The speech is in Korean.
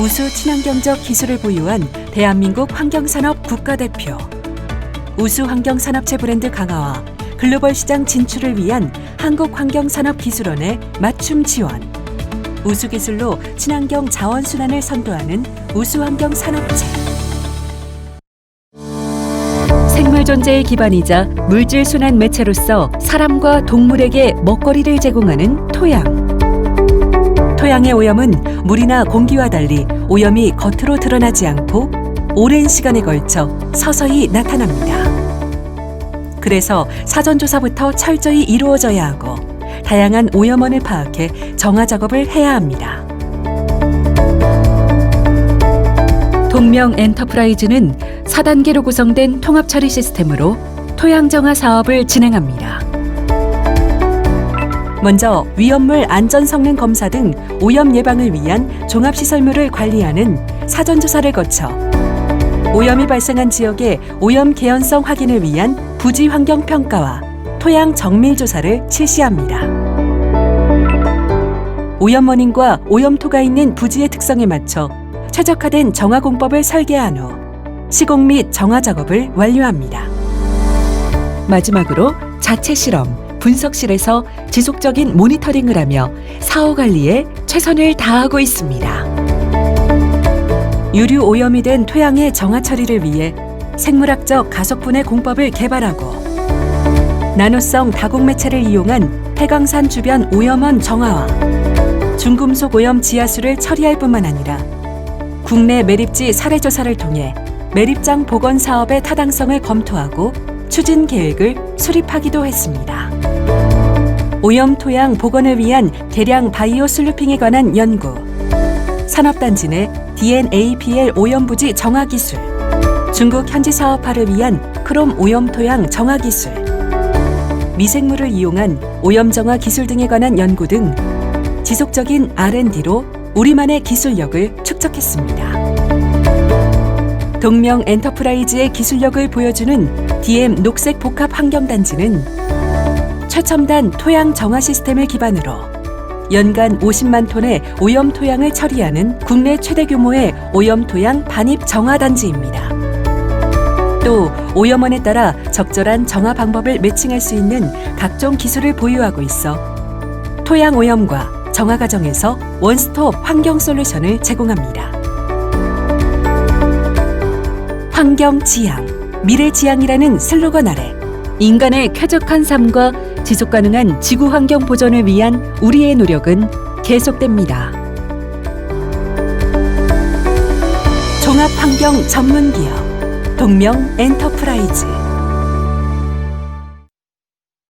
우수 친환경적 기술을 보유한 대한민국 환경산업 국가대표. 우수 환경산업체 브랜드 강화와 글로벌 시장 진출을 위한 한국환경산업기술원의 맞춤 지원. 우수 기술로 친환경 자원 순환을 선도하는 우수 환경 산업체. 생물 존재의 기반이자 물질 순환 매체로서 사람과 동물에게 먹거리를 제공하는 토양. 토양의 오염은 물이나 공기와 달리 오염이 겉으로 드러나지 않고 오랜 시간에 걸쳐 서서히 나타납니다. 그래서 사전조사부터 철저히 이루어져야 하고 다양한 오염원을 파악해 정화 작업을 해야 합니다. 동명 엔터프라이즈는 4단계로 구성된 통합 처리 시스템으로 토양 정화 사업을 진행합니다. 먼저 위험물 안전 성능 검사 등 오염 예방을 위한 종합 시설물을 관리하는 사전 조사를 거쳐 오염이 발생한 지역의 오염 개연성 확인을 위한 부지 환경 평가와 토양 정밀 조사를 실시합니다. 오염 원인과 오염토가 있는 부지의 특성에 맞춰 최적화된 정화 공법을 설계한 후 시공 및 정화 작업을 완료합니다. 마지막으로 자체 실험, 분석실에서 지속적인 모니터링을 하며 사후 관리에 최선을 다하고 있습니다. 유류 오염이 된 토양의 정화 처리를 위해 생물학적 가속분해 공법을 개발하고 나노성 다국 매체를 이용한 해강산 주변 오염원 정화와 중금속 오염 지하수를 처리할 뿐만 아니라 국내 매립지 사례 조사를 통해 매립장 복원 사업의 타당성을 검토하고 추진 계획을 수립하기도 했습니다. 오염 토양 복원을 위한 대량 바이오 슬루핑에 관한 연구, 산업단지 내 DNAPL 오염 부지 정화 기술, 중국 현지 사업화를 위한 크롬 오염 토양 정화 기술, 미생물을 이용한 오염 정화 기술 등에 관한 연구 등 지속적인 R&D로 우리만의 기술력을 축적했습니다. 동명 엔터프라이즈의 기술력을 보여주는 DM 녹색 복합 환경단지는 최첨단 토양 정화 시스템을 기반으로 연간 50만 톤의 오염 토양을 처리하는 국내 최대 규모의 오염 토양 반입 정화 단지입니다. 또 오염원에 따라 적절한 정화 방법을 매칭할 수 있는 각종 기술을 보유하고 있어 토양 오염과 정화 과정에서 원스톱 환경 솔루션을 제공합니다. 환경 지향, 미래 지향이라는 슬로건 아래 인간의 쾌적한 삶과 지속 가능한 지구 환경 보존을 위한 우리의 노력은 계속됩니다. 종합 환경 전문 기업 동명 엔터프라이즈